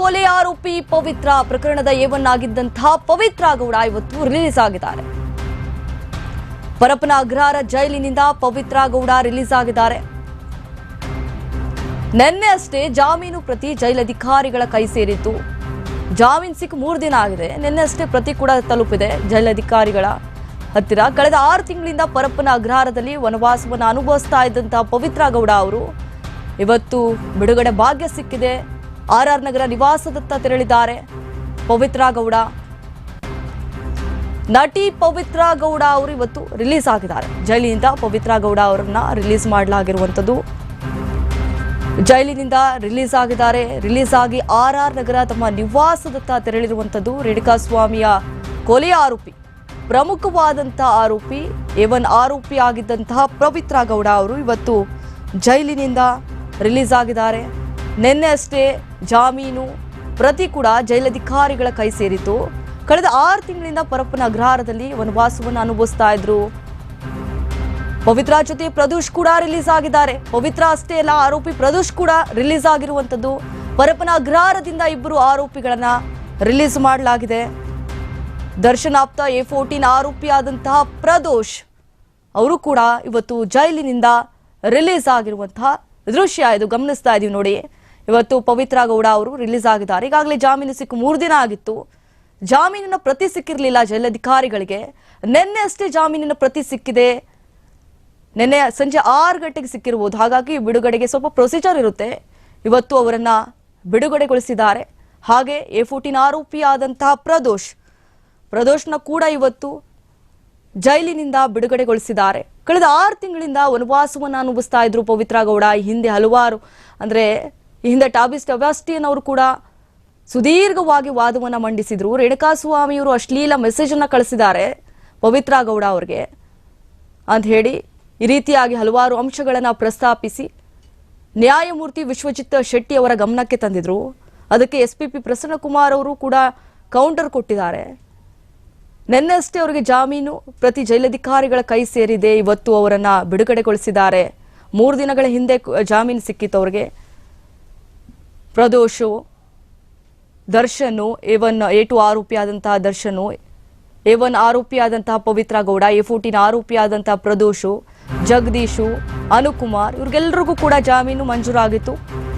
ಕೊಲೆ ಆರೋಪಿ ಪವಿತ್ರ ಪ್ರಕರಣದ ಏವನ್ನಾಗಿದ್ದಂತಹ ಪವಿತ್ರ ಗೌಡ ಇವತ್ತು ರಿಲೀಸ್ ಆಗಿದ್ದಾರೆ. ಪರಪ್ಪನ ಅಗ್ರಹಾರ ಜೈಲಿನಿಂದ ಪವಿತ್ರ ಗೌಡ ರಿಲೀಸ್ ಆಗಿದ್ದಾರೆ. ನಿನ್ನೆ ಅಷ್ಟೇ ಜಾಮೀನು ಪ್ರತಿ ಜೈಲಧಿಕಾರಿಗಳ ಕೈ ಸೇರಿತ್ತು ಜಾಮೀನು ಸಿಕ್ಕ ಮೂರು ದಿನ ಆಗಿದೆ. ನಿನ್ನೆ ಅಷ್ಟೇ ಪ್ರತಿ ಕೂಡ ತಲುಪಿದೆ ಜೈಲಧಿಕಾರಿಗಳ ಹತ್ತಿರ. ಕಳೆದ ಆರು ತಿಂಗಳಿಂದ ಪರಪ್ಪನ ಅಗ್ರಹಾರದಲ್ಲಿ ವನವಾಸವನ್ನು ಅನುಭವಿಸ್ತಾ ಇದ್ದಂತಹ ಪವಿತ್ರ ಗೌಡ ಅವರು ಇವತ್ತು ಬಿಡುಗಡೆ ಭಾಗ್ಯ ಸಿಕ್ಕಿದೆ. ಆರ್ ಆರ್ ನಗರ ನಿವಾಸದತ್ತ ತೆರಳಿದ್ದಾರೆ. ಪವಿತ್ರ ಗೌಡ. ನಟಿ ಪವಿತ್ರ ಗೌಡ ಅವರು ಇವತ್ತು ರಿಲೀಸ್ ಆಗಿದ್ದಾರೆ. ಜೈಲಿನಿಂದ ಪವಿತ್ರ ಗೌಡ ಅವರನ್ನ ರಿಲೀಸ್ ಮಾಡಲಾಗಿರುವಂಥದ್ದು. ಜೈಲಿನಿಂದ ರಿಲೀಸ್ ಆಗಿದ್ದಾರೆ. ರಿಲೀಸ್ ಆಗಿ ಆರ್ ಆರ್ ನಗರ ತಮ್ಮ ನಿವಾಸದತ್ತ ತೆರಳಿರುವಂಥದ್ದು ರೇಣುಕಾ ಸ್ವಾಮಿಯ ಕೊಲೆ ಆರೋಪಿ. ಪ್ರಮುಖವಾದಂತಹ ಆರೋಪಿ ಏವನ್ ಆರೋಪಿ ಆಗಿದ್ದಂತಹ ಪವಿತ್ರ ಗೌಡ ಅವರು ಇವತ್ತು ಜೈಲಿನಿಂದ ರಿಲೀಸ್ ಆಗಿದ್ದಾರೆ. ನಿನ್ನೆ ಅಷ್ಟೇ ಜಾಮೀನು, ಪ್ರತಿ ಕೂಡ ಜೈಲಧಿಕಾರಿಗಳ ಕೈ ಸೇರಿತು ಕಳೆದ ಆರು ತಿಂಗಳಿಂದ ಪರಪ್ಪನ ಅಗ್ರಹಾರದಲ್ಲಿ ವನವಾಸವನ್ನು ಅನುಭವಿಸ್ತಾ ಇದ್ರು. ಪವಿತ್ರ ಜೊತೆ ಪ್ರದೂಷ್ ಕೂಡ ರಿಲೀಸ್ ಆಗಿದ್ದಾರೆ. ಪವಿತ್ರ ಅಷ್ಟೇ ಅಲ್ಲ, ಆರೋಪಿ ಪ್ರದೋಷ್ ಕೂಡ ರಿಲೀಸ್ ಆಗಿರುವಂತದ್ದು ಪರಪ್ಪನ ಅಗ್ರಹಾರದಿಂದ ಇಬ್ಬರು ಆರೋಪಿಗಳನ್ನ ರಿಲೀಸ್ ಮಾಡಲಾಗಿದೆ. ದರ್ಶನ್ ಆಪ್ತ ಎ ಫೋರ್ಟೀನ್ ಆರೋಪಿಯಾದಂತಹ ಪ್ರದೋಷ್, ಅವರು ಕೂಡ ಇವತ್ತು ಜೈಲಿನಿಂದ ರಿಲೀಸ್ ಆಗಿರುವಂತಹ ದೃಶ್ಯ ಇದು ಗಮನಿಸ್ತಾ ಇದೀವಿ ನೋಡಿ. ಇವತ್ತು ಪವಿತ್ರ ಗೌಡ ಅವರು ರಿಲೀಸ್ ಆಗಿದ್ದಾರೆ. ಈಗಾಗಲೇ ಜಾಮೀನು ಸಿಕ್ಕು ಮೂರು ದಿನ ಆಗಿತ್ತು. ಜಾಮೀನಿನ ಪ್ರತಿ ಸಿಕ್ಕಿರಲಿಲ್ಲ ಜಿಲ್ಲಾಧಿಕಾರಿಗಳಿಗೆ. ನಿನ್ನೆ ಅಷ್ಟೇ ಜಾಮೀನಿನ ಪ್ರತಿ ಸಿಕ್ಕಿದೆ. ನಿನ್ನೆ ಸಂಜೆ ಆರು ಗಂಟೆಗೆ ಸಿಕ್ಕಿರ್ಬೋದು. ಹಾಗಾಗಿ ಬಿಡುಗಡೆಗೆ ಸ್ವಲ್ಪ ಪ್ರೊಸೀಜರ್ ಇರುತ್ತೆ. ಇವತ್ತು ಅವರನ್ನ ಬಿಡುಗಡೆಗೊಳಿಸಿದ್ದಾರೆ. ಹಾಗೆ ಎ ಫೋರ್ಟೀನ್ ಆರೋಪಿ ಆದಂತಹ ಪ್ರದೋಷ್. ಪ್ರದೋಷ್ನ ಕೂಡ ಇವತ್ತು ಜೈಲಿನಿಂದ ಬಿಡುಗಡೆಗೊಳಿಸಿದ್ದಾರೆ. ಕಳೆದ ಆರು ತಿಂಗಳಿಂದ ವನವಾಸವನ್ನು ಅನುಭವಿಸ್ತಾ ಇದ್ರು ಪವಿತ್ರ ಗೌಡ. ಹಿಂದೆ ಹಲವಾರು, ಅಂದ್ರೆ ಈ ಹಿಂದೆ ಟಾಬಿಸ್ ಟಬಾಸ್ಟಿಯನ್ ಅವರು ಕೂಡ ಸುದೀರ್ಘವಾಗಿ ವಾದವನ್ನ ಮಂಡಿಸಿದ್ರು. ರೇಣುಕಾಸ್ವಾಮಿಯವರು ಅಶ್ಲೀಲ ಮೆಸೇಜ್ ಅನ್ನ ಕಳಿಸಿದ್ದಾರೆ ಪವಿತ್ರ ಗೌಡ ಅವರಿಗೆ. ಅಂತ ಹೇಳಿ ಈ ರೀತಿಯಾಗಿ ಹಲವಾರು ಅಂಶಗಳನ್ನು ಪ್ರಸ್ತಾಪಿಸಿ ನ್ಯಾಯಮೂರ್ತಿ ವಿಶ್ವಜಿತ್ ಶೆಟ್ಟಿ ಅವರ ಗಮನಕ್ಕೆ ತಂದಿದ್ರು. ಅದಕ್ಕೆ ಎಸ್ ಪಿ ಪಿ ಪ್ರಸನ್ನಕುಮಾರ್ ಅವರು ಕೂಡ ಕೌಂಟರ್ ಕೊಟ್ಟಿದ್ದಾರೆ. ನಿನ್ನೆಷ್ಟೇ ಅವರಿಗೆ ಜಾಮೀನು ಪ್ರತಿ ಜೈಲಧಿಕಾರಿಗಳ ಕೈ ಸೇರಿದೆ. ಇವತ್ತು ಅವರನ್ನು ಬಿಡುಗಡೆಗೊಳಿಸಿದ್ದಾರೆ. ಮೂರು ದಿನಗಳ ಹಿಂದೆ ಜಾಮೀನು ಸಿಕ್ಕಿತ್ತು ಅವರಿಗೆ. Pradosh, Darshan A one A two ಆರೋಪಿಯಾದಂತಹ Darshan A one ಆರೋಪಿಯಾದಂತಹ ಪವಿತ್ರ ಗೌಡ ಎ ಫೋರ್ಟೀನ್ ಆರೋಪಿಯಾದಂತಹ ಪ್ರದೋಷು, ಜಗದೀಶು, ಅನುಕುಮಾರ್, ಇವ್ರಿಗೆಲ್ರಿಗೂ ಕೂಡ ಜಾಮೀನು ಮಂಜೂರಾಗಿತ್ತು.